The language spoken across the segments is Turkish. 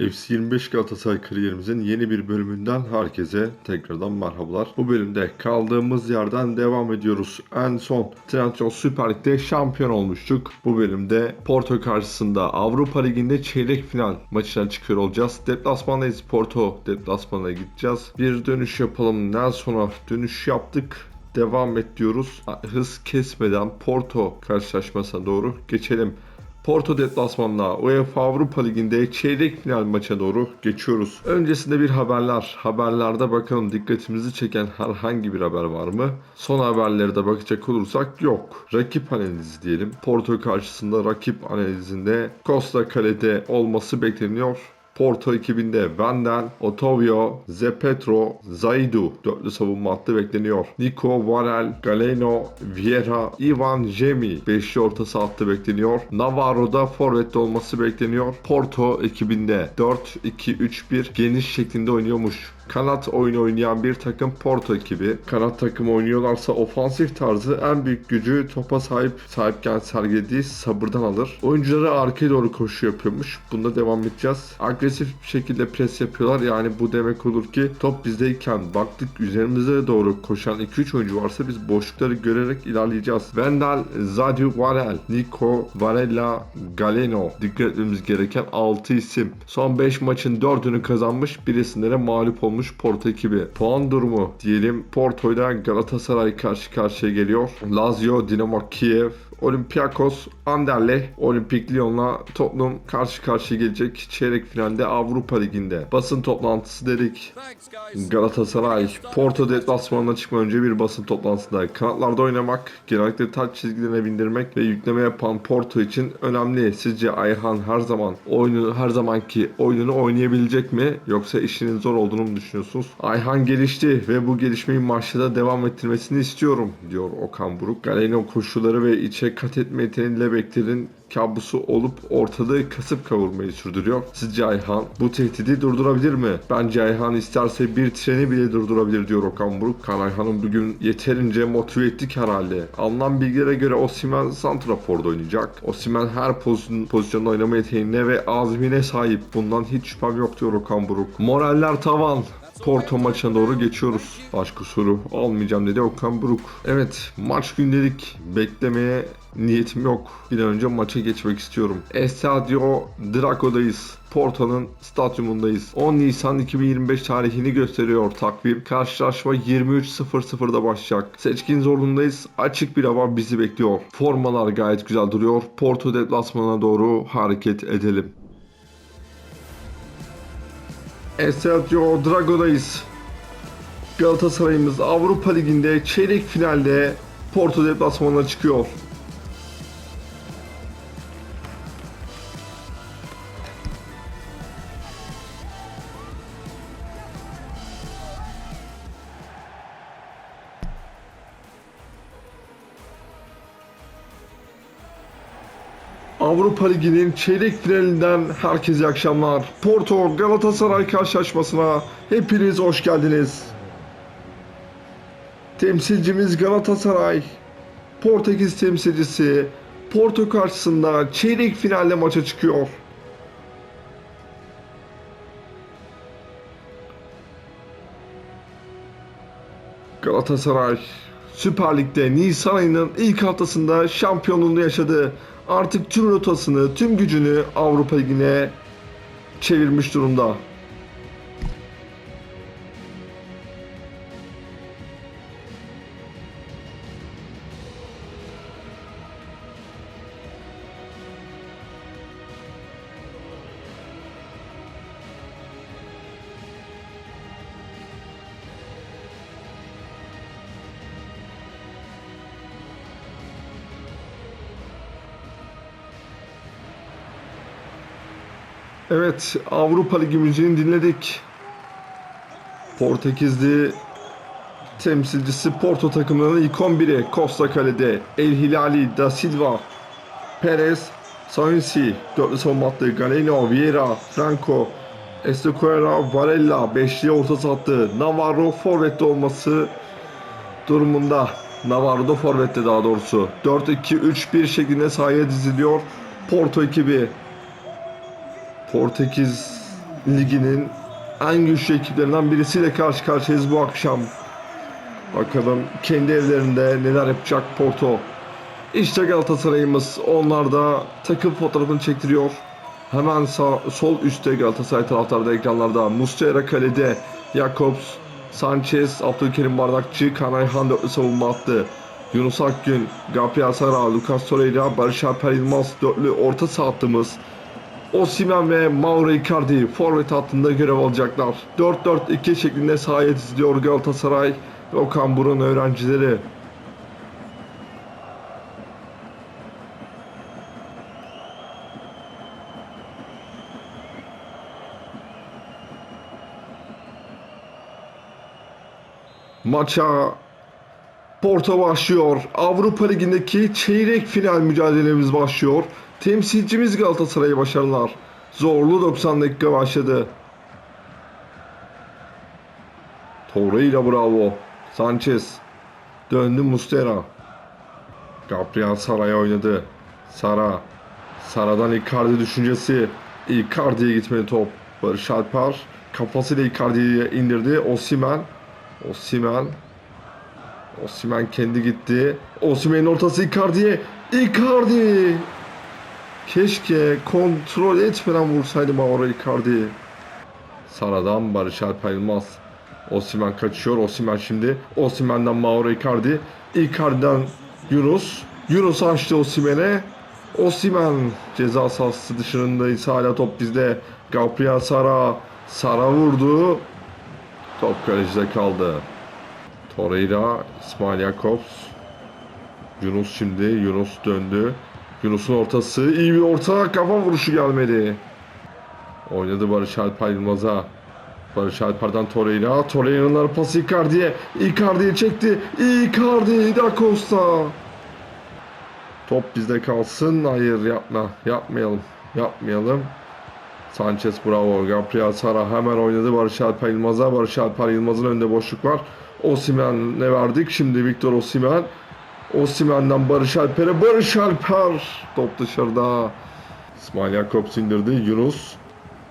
FC25 Galatasaray kariyerimizin yeni bir bölümünden herkese tekrardan merhabalar. Bu bölümde kaldığımız yerden devam ediyoruz. En son Trendyol Süper Lig'de şampiyon olmuştuk. Bu bölümde Porto karşısında Avrupa Ligi'nde çeyrek final maçına çıkıyor olacağız. Deplasmandayız Porto. Deplasmana gideceğiz. Bir dönüş yapalım. Nelson'a dönüş yaptık devam et diyoruz. Hız kesmeden Porto karşılaşmasına doğru geçelim. Porto deplasmanına UEFA Avrupa Ligi'nde çeyrek final maça doğru geçiyoruz. Öncesinde bir haberler. Haberlerde bakalım dikkatimizi çeken herhangi bir haber var mı? Son haberlere de bakacak olursak yok. Rakip analizi diyelim. Porto karşısında rakip analizinde Costa kalede olması bekleniyor. Porto ekibinde Vandal, Otavio, Zepetro, Zaidu dörtlü savunma hattı bekleniyor. Nico, Varel, Galeno, Vieira, Ivan Jemi beşli orta saha hattı bekleniyor. Navarro'da forvette olması bekleniyor. Porto ekibinde 4-2-3-1 geniş şeklinde oynuyormuş. Kanat oyunu oynayan bir takım Porto ekibi. Kanat takımı oynuyorlarsa ofansif tarzı en büyük gücü topa sahip sahipken sergilediği sabırdan alır. Oyuncuları arkaya doğru koşu yapıyormuş. Bunda devam edeceğiz. Agresif bir şekilde pres yapıyorlar. Yani bu demek olur ki top bizdeyken baktık üzerimize doğru koşan 2-3 oyuncu varsa biz boşlukları görerek ilerleyeceğiz. Vendel, Zadiu Varel, Nico, Varela, Galeno dikkat etmemiz gereken 6 isim. Son 5 maçın 4'ünü kazanmış birisinde de mağlup olmuş Porto ekibi. Puan durumu diyelim Porto ile Galatasaray karşı karşıya geliyor. Lazio, Dinamo Kiev, Olympiakos, Anderlecht, Olimpik Lyon'la Tottenham karşı karşıya gelecek çeyrek finalde Avrupa Ligi'nde. Basın toplantısı dedik. Galatasaray, Porto deplasmanına çıkmadan önce bir basın toplantısında kanatlarda oynamak, genellikle taç çizgilerine bindirmek ve yükleme yapan Porto için önemli. Sizce Ayhan her zaman oyunu her zamanki oyununu oynayabilecek mi yoksa işinin zor olduğunu mu düşünüyorsunuz? Ayhan gelişti ve bu gelişmeyi maçta devam ettirmesini istiyorum diyor Okan Buruk. Galeno koşulları ve içe kat etme yeteneğiyle beklerin kabusu olup ortalığı kasıp kavurmayı sürdürüyor. Sizce Ayhan bu tehdidi durdurabilir mi? Bence Ayhan isterse bir treni bile durdurabilir diyor Okan Buruk. Ayhan'ın bugün yeterince motive ettik herhalde. Alınan bilgilere göre Osimhen Santrafor'da oynayacak. Osimhen her pozisyon, pozisyonda oynama yeteneğine ve azmine sahip. Bundan hiç şüphem yok diyor Okan Buruk. Moraller tavan. Porto maçına doğru geçiyoruz. Başka soru almayacağım dedi Okan Buruk. Evet maç gündelik beklemeye niyetim yok. Bir an önce maça geçmek istiyorum. Estadio Draco'dayız. Porto'nun stadyumundayız. 10 Nisan 2025 tarihini gösteriyor takvim. Karşılaşma 23.00'da başlayacak. Seçkin zorluğundayız. Açık bir hava bizi bekliyor. Formalar gayet güzel duruyor. Porto deplasmanına doğru hareket edelim. Estadio Drago'dayız. Galatasaray'ımız Avrupa Ligi'nde çeyrek finalde Porto deplasmanına çıkıyor. Avrupa Ligi'nin çeyrek finalinden herkese iyi akşamlar. Porto Galatasaray karşılaşmasına hepiniz hoş geldiniz. Temsilcimiz Galatasaray, Portekiz temsilcisi Porto karşısında çeyrek finalde maça çıkıyor. Galatasaray Süper Lig'de Nisan ayının ilk haftasında şampiyonluğunu yaşadı. Artık tüm rotasını, tüm gücünü Avrupa Ligi'ne çevirmiş durumda. Evet, Avrupa Ligi müziğini dinledik. Portekizli temsilcisi Porto takımının ilk 11'i Costa Kale'de El Hilali, Da Silva, Perez, Sainsi, dörtlü savunma hattı Galeno, Vieira, Franco, Estequera, Varela, beşli orta sattı. Navarro forvette olması durumunda. Navarro da forvette daha doğrusu. 4-2-3-1 şeklinde sahaya diziliyor. Porto ekibi Portekiz Ligi'nin en güçlü ekiplerinden birisiyle karşı karşıyayız bu akşam. Bakalım kendi evlerinde neler yapacak Porto. İşte Galatasaray'ımız. Onlar da takım fotoğrafını çektiriyor. Hemen sağ, sol üstte Galatasaray taraftarda ekranlarda. Muslera kalede. Jakobs, Sanchez, Abdülkerim Bardakçı, Kanayhan dörtlü savunma attı. Yunus Akgün, Gabriel Sara, Lucas Torreira, Barış Alper Yılmaz dörtlü orta saha hattımız. Osimhen ve Mauro Icardi forvet hattında görev alacaklar. 4-4-2 şeklinde sahaya diziliyor Galatasaray ve Okan Burun öğrencileri. Maça Porto başlıyor. Avrupa Ligi'ndeki çeyrek final mücadelemiz başlıyor. Temsilcimiz Galatasaray'a başarılar. Zorlu 90 dakika başladı. Torreira bravo. Sanchez. Döndü Mustera. Gabriel Sara'ya oynadı. Sara. Sara'dan Icardi düşüncesi. Icardi'ye gitmedi top. Barış Alper kafasıyla Icardi'ye indirdi. Osimen. Osimen. Osimen kendi gitti. Osimen'in ortası Icardi'ye. Icardi! Keşke kontrol etmeden vursaydı Mauro Icardi. Sara'dan Barış Alper Yılmaz. Osimen kaçıyor. Osimen şimdi. Osimen'den Mauro Icardi. Icardi'den Yunus. Yunus açtı Osimen'e. Osimen ceza sahası dışındayız. Hala top bizde. Gabriel Sara. Sara vurdu. Top kalecide kaldı. Torreira, İsmail Jakobs. Yunus şimdi. Yunus döndü. Yunus'un ortası. iyi bir orta. Kafa vuruşu gelmedi. Oynadı Barış Alper Yılmaz'a. Barış Alper'den Torreira. Torreira'nın pası Icardi'ye. Icardi'yi çekti. Icardi da Costa. Top bizde kalsın. Hayır yapma. Yapmayalım. Yapmayalım. Sanchez bravo. Gabriel Sara hemen oynadı Barış Alper Yılmaz'a. Barış Alper Yılmaz'ın önünde boşluk var. Osimhen'e verdik. Şimdi Victor Osimhen. Osimhen'den Barış Alper'e. Barış Alper. Top dışarıda. İsmail Jakobs indirdi. Yunus.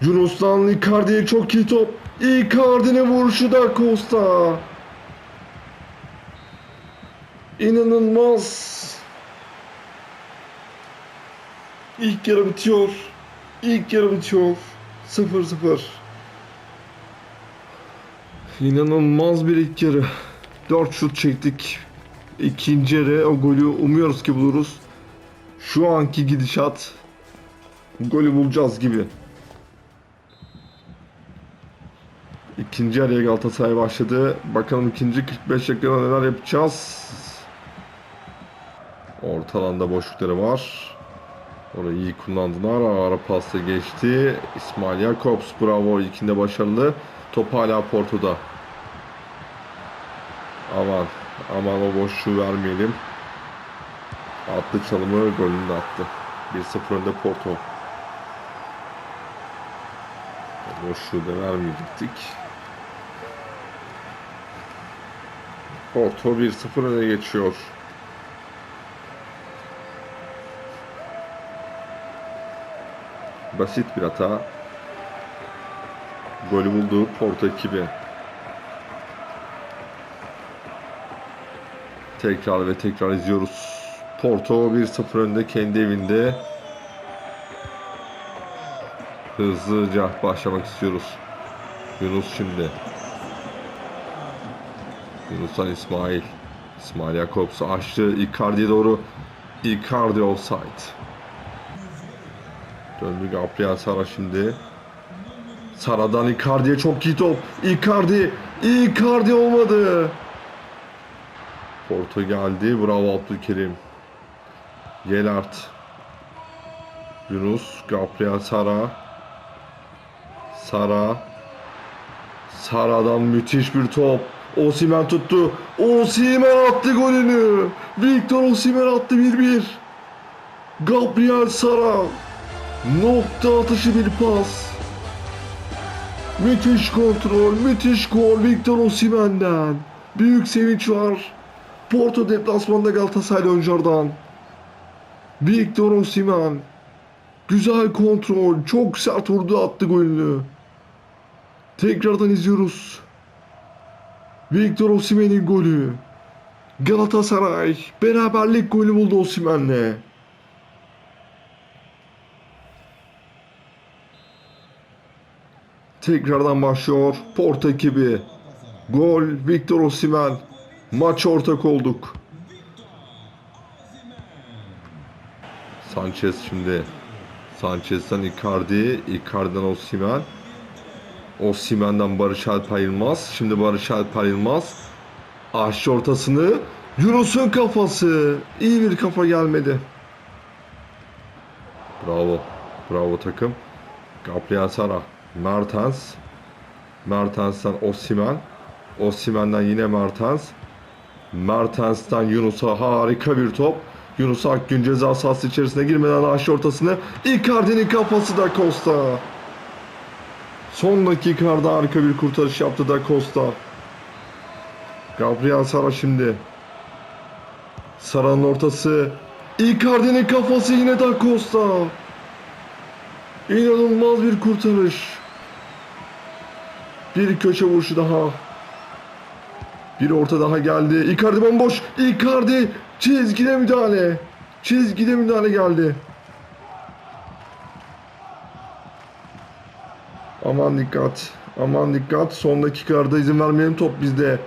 Yunus'tan Icardi'ye çok iyi top. Icardi'nin vuruşu da Costa. İnanılmaz. İlk yarı bitiyor. İlk yarı bitiyor. 0-0. İnanılmaz bir ilk yarı. 4 şut çektik. İkinci yarı o golü umuyoruz ki buluruz. Şu anki gidişat golü bulacağız gibi. İkinci araya Galatasaray başladı. Bakalım ikinci 45 dakikada neler yapacağız. Orta alanda boşlukları var. Orayı iyi kullandılar. Ara pasta geçti. İsmail Jakobs bravo. İlkinde başarılı. Top hala Porto'da. Aman. Aman o boşluğu vermeyelim. Attı çalımı golünü attı. 1-0 önde Porto. Boşluğu da vermeyecektik. Porto 1-0 öne geçiyor. Basit bir hata. Golü buldu Porto ekibi. Tekrar ve tekrar izliyoruz. Porto 1-0 önde kendi evinde. Hızlıca başlamak istiyoruz. Yunus şimdi. Yunus'tan İsmail. İsmail Jakobs açtı. Icardi'ye doğru. Icardi offside. Döndü Gabriel Sara şimdi. Sara'dan Icardi'ye çok iyi top. Icardi. Icardi olmadı. Porto geldi. Bravo Abdülkerim. Gelart. Yunus. Gabriel Sara. Sara. Sara'dan müthiş bir top. Osimhen tuttu. Osimhen attı golünü. Victor Osimhen attı 1-1. Gabriel Sara. Nokta atışı bir pas. Müthiş kontrol, müthiş gol Victor Osimhen'den. Büyük sevinç var. Porto deplasmanda Galatasaray oyunculardan. Victor Osimhen. Güzel kontrol, çok sert vurdu attı golünü. Tekrardan izliyoruz. Victor Osimhen'in golü. Galatasaray beraberlik golü buldu Osimhen'le. Tekrardan başlıyor Porto ekibi. Gol Victor Osimhen. Maç ortak olduk. Sanchez şimdi. Sanchez'den Icardi, Icardi'den Osimhen. Osimhen'den Barış Alper Yılmaz. Şimdi Barış Alper Yılmaz. Aşçı ortasını. Yunus'un kafası. İyi bir kafa gelmedi. Bravo. Bravo takım. Gabriel Sara. Mertens. Mertens'ten Osimhen. Osimhen'den yine Mertens. Mertens'ten Yunus'a harika bir top. Yunus Akgün ceza sahası içerisine girmeden aşağı ortasını. Icardi'nin kafası da Costa. Son dakikalarda harika bir kurtarış yaptı da Costa. Gabriel Sara şimdi. Sara'nın ortası. Icardi'nin kafası yine da Costa. İnanılmaz bir kurtarış. Bir köşe vuruşu daha. Bir orta daha geldi. Icardi bomboş. Icardi çizgide müdahale. Çizgide müdahale geldi. Aman dikkat. Aman dikkat. Son dakikalarda izin vermeyelim top bizde.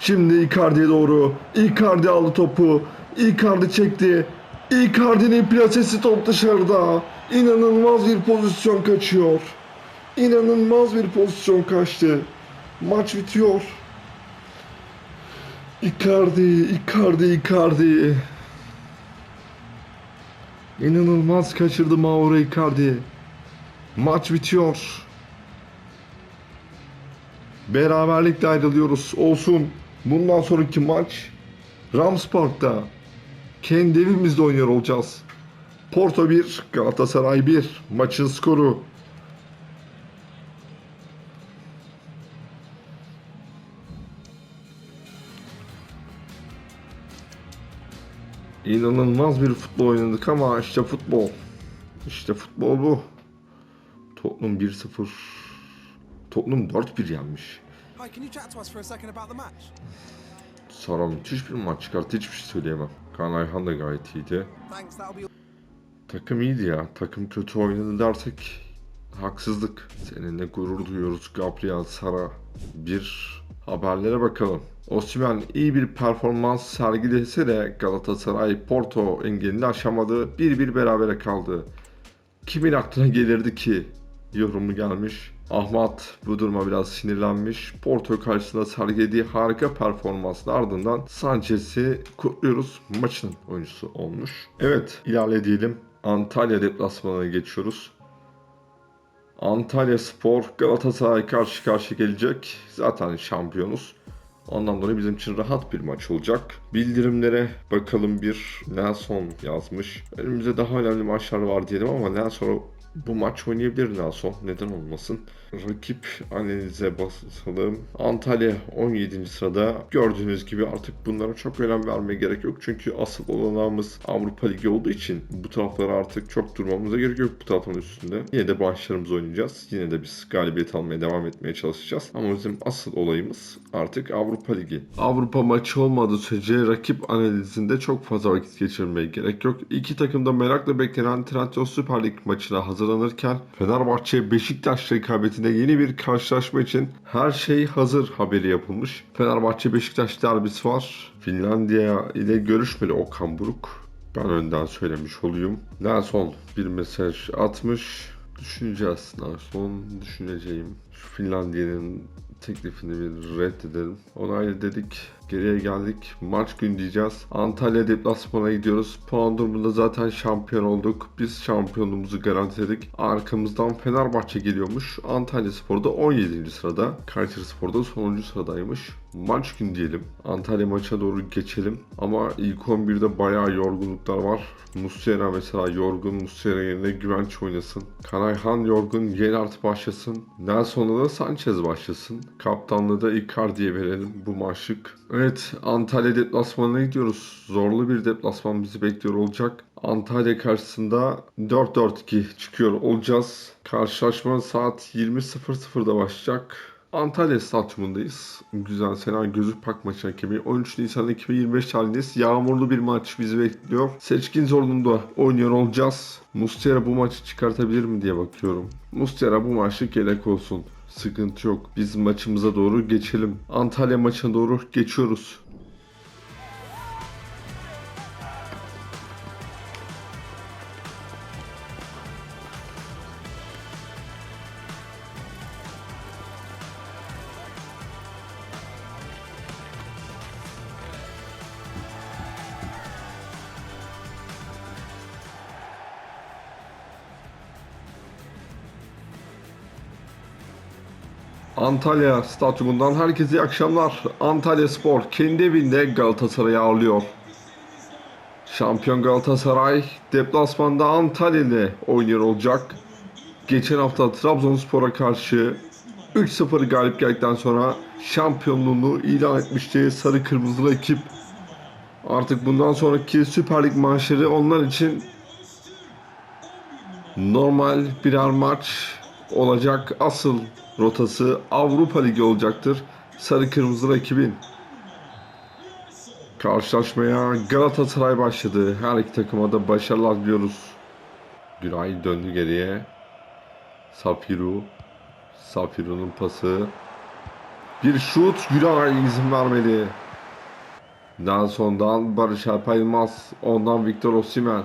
Şimdi Icardi'ye doğru. Icardi aldı topu. Icardi çekti. Icardi'nin plasesi top dışarıda. İnanılmaz bir pozisyon kaçıyor. İnanılmaz bir pozisyon kaçtı. Maç bitiyor. Icardi, Icardi, Icardi. İnanılmaz kaçırdı Mauro Icardi. Maç bitiyor. Beraberlikle ayrılıyoruz. Olsun. Bundan sonraki maç Rams Park'ta. Kendi evimizde oynuyor olacağız. Porto 1, Galatasaray 1. Maçın skoru. İnanılmaz bir futbol oynadık ama işte futbol. İşte futbol bu. Tottenham 1-0. Tottenham 4-1 yenmiş. Sara müthiş bir maç çıkarttı hiçbir şey söyleyemem. Kaan Ayhan da gayet iyiydi. Takım iyiydi ya. Takım kötü oynadı dersek haksızlık. Seninle gurur duyuyoruz Gabriel Sara. Bir haberlere bakalım. Osimhen iyi bir performans sergilese de Galatasaray Porto engelini aşamadı. 1-1 berabere kaldı. Kimin aklına gelirdi ki? Yorumu gelmiş. Ahmet bu duruma biraz sinirlenmiş. Porto karşısında sergilediği harika performansın ardından Sanchez'i kutluyoruz. Maçın oyuncusu olmuş. Evet ilerleyelim. Antalya deplasmanına geçiyoruz. Antalya Spor Galatasaray karşı karşıya gelecek. Zaten şampiyonuz. Ondan dolayı bizim için rahat bir maç olacak. Bildirimlere bakalım bir Nelson yazmış. Önümüzde daha önemli maçlar var diyelim ama Nelson bu maç oynayabilir Nelson. Neden olmasın? Rakip analize basalım. Antalya 17. sırada. Gördüğünüz gibi artık bunlara çok önem vermeye gerek yok. Çünkü asıl olanağımız Avrupa Ligi olduğu için bu taraflara artık çok durmamıza gerek yok bu tarafın üstünde. Yine de maçlarımızı oynayacağız. Yine de biz galibiyet almaya devam etmeye çalışacağız. Ama bizim asıl olayımız artık Avrupa Ligi. Avrupa maçı olmadığı sürece rakip analizinde çok fazla vakit geçirmeye gerek yok. İki takım da merakla beklenen Trendyol Süper Lig maçına hazırlanırken Fenerbahçe Beşiktaş rekabetinde yeni bir karşılaşma için her şey hazır haberi yapılmış. Fenerbahçe Beşiktaş derbisi var. Finlandiya ile görüşmeli Okan Buruk. Ben önden söylemiş olayım. Nelson bir mesaj atmış. Düşüneceğiz. Nelson düşüneceğim. Şu Finlandiya'nın teklifini bir reddedelim. Onaylı dedik. Geriye geldik. Maç gün diyeceğiz. Antalya deplasmana gidiyoruz. Puan durumunda zaten şampiyon olduk. Biz şampiyonluğumuzu garantiledik. Arkamızdan Fenerbahçe geliyormuş. Antalya Spor'da 17. sırada. Kayseri Spor'da sonuncu sıradaymış. Maç gün diyelim. Antalya maça doğru geçelim. Ama ilk 11'de bayağı yorgunluklar var. Muslera mesela yorgun. Muslera yerine Güvenç oynasın. Kanayhan yorgun. Yenart başlasın. Nelson'la da Sanchez başlasın. Kaptanlığı da Icardi'ye verelim bu maçlık. Evet Antalya deplasmanına gidiyoruz. Zorlu bir deplasman bizi bekliyor olacak. Antalya karşısında 4-4-2 çıkıyor olacağız. Karşılaşma saat 20.00'da başlayacak. Antalya Stadyumundayız. Güzel Sena Gözük Park maçı hakemi. 13 Nisan 2025 tarihindeyiz. Yağmurlu bir maç bizi bekliyor. Seçkin zorluğunda oynuyor olacağız. Mustera bu maçı çıkartabilir mi diye bakıyorum. Mustera bu maçlık yedek olsun. Sıkıntı yok. Biz maçımıza doğru geçelim. Antalya maçına doğru geçiyoruz. Antalya Stadyumundan herkese iyi akşamlar. Antalya Spor kendi evinde Galatasaray'ı ağırlıyor. Şampiyon Galatasaray deplasmanda Antalya ile oynuyor olacak. Geçen hafta Trabzonspor'a karşı 3-0 galip geldikten sonra şampiyonluğunu ilan etmişti Sarı Kırmızılı ekip. Artık bundan sonraki Süper Lig maçları onlar için normal birer maç olacak. Asıl rotası Avrupa Ligi olacaktır. Sarı Kırmızı rakibin. Karşılaşmaya Galatasaray başladı. Her iki takıma da başarılar diliyoruz. Güray döndü geriye. Safiru. Safiru'nun pası. Bir şut Güray izin vermedi. Nelson'dan Barış Alper. Ondan Victor Osimhen.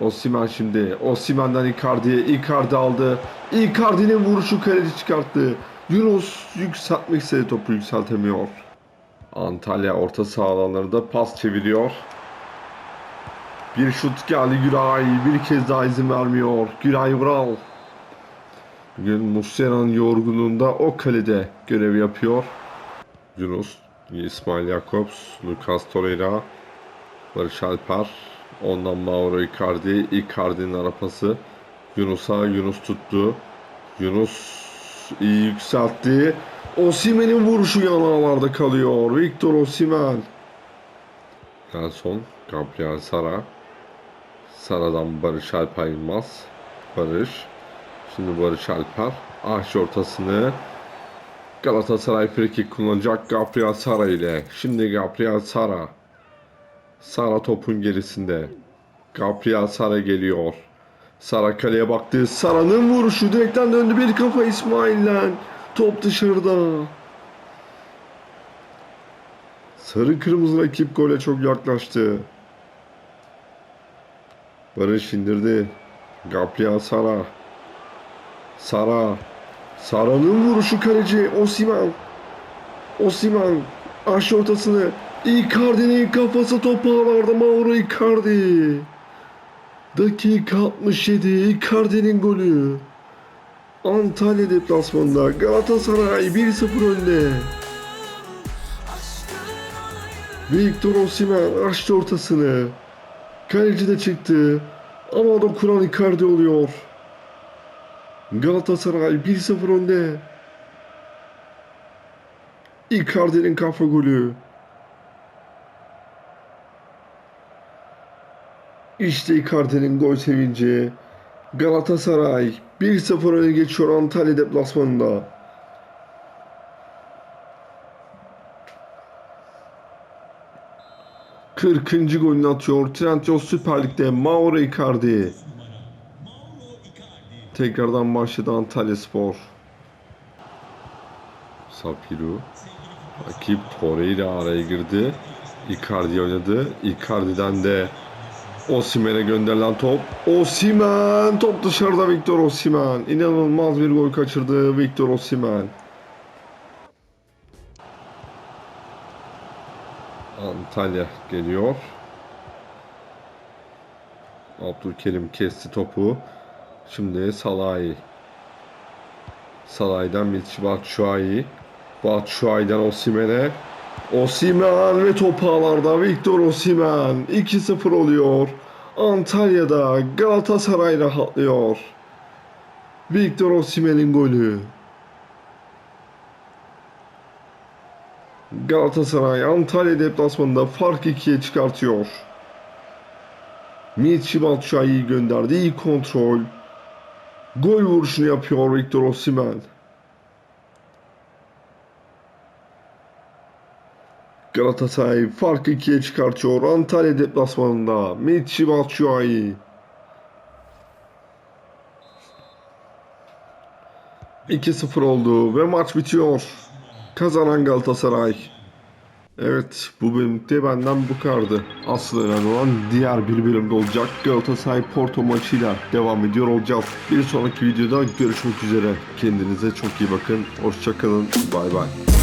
Osimhen şimdi. Osimhen'den Icardi'ye. Icardi aldı. Icardi'nin vuruşu kaleci çıkarttı. Yunus yükseltmek istedi topu yükseltemiyor. Antalya orta saha alanlarında pas çeviriyor. Bir şut geldi Güray. Bir kez daha izin vermiyor. Güray Vural. Bugün Muslera'nın yorgunluğunda o kalede görev yapıyor. Yunus, İsmail Jakobs, Lucas Torreira, Barış Alper, ondan Mauro Icardi, Icardi'nin arapası. Yunus'a Yunus tuttu. Yunus iyi yükseltti. Osimhen'in vuruşu yan ağlarda kalıyor. Victor Osimhen. Nelson, Gabriel Sara. Sara'dan Barış Alper Yılmaz. Barış. Şimdi Barış Alper. Ahşi ortasını Galatasaray frikik kullanacak Gabriel Sara ile. Şimdi Gabriel Sara. Sara topun gerisinde. Gabriel Sara geliyor. Sara kaleye baktı. Sara'nın vuruşu direkten döndü bir kafa İsmail'den. Top dışarıda. Sarı kırmızı rakip gole çok yaklaştı. Barış indirdi. Gabriel Sara. Sara. Sara'nın vuruşu kaleci Osimen. Osimen aşağı ortasını Icardi'nin kafası top ağlarda Mauro Icardi. Dakika 67 Icardi'nin golü. Antalya deplasmanında Galatasaray 1-0 önde. Victor Osimhen açtı ortasını. Kaleci de çıktı. Ama o da kuran Icardi oluyor. Galatasaray 1-0 önde. Icardi'nin kafa golü. İşte Icardi'nin gol sevinci. Galatasaray 1-0 öne geçiyor Antalya deplasmanında. Kırkıncı golünü atıyor. Trendyol Süper Lig'de Mauro Icardi. Tekrardan başladı Antalya Spor. Sapiru. Rakip Torreira araya girdi. Icardi oynadı. Icardi'den de Osimhen'e gönderilen top. Osimhen top dışarıda Victor Osimhen. İnanılmaz bir gol kaçırdı Victor Osimhen. Antalya geliyor. Abdülkerim kesti topu. Şimdi Salahi. Salah'dan Mitch Batshuayi. Batshuayi'den Osimhen'e. Osimhen ve top ağlarda Victor Osimhen 2-0 oluyor. Antalya'da Galatasaray rahatlıyor. Victor Osimhen'in golü. Galatasaray Antalya deplasmanında fark 2'ye çıkartıyor. Mitch Batshuayi gönderdi. İyi kontrol. Gol vuruşunu yapıyor Victor Osimhen. Galatasaray farkı ikiye çıkartıyor. Antalya deplasmanında. Michy Batshuayi. 2-0 oldu ve maç bitiyor. Kazanan Galatasaray. Evet bu bölümde benden bu kadardı. Asıl önemli olan diğer bir bölümde olacak. Galatasaray Porto maçıyla devam ediyor olacağız. Bir sonraki videoda görüşmek üzere. Kendinize çok iyi bakın. Hoşçakalın. Bay bay.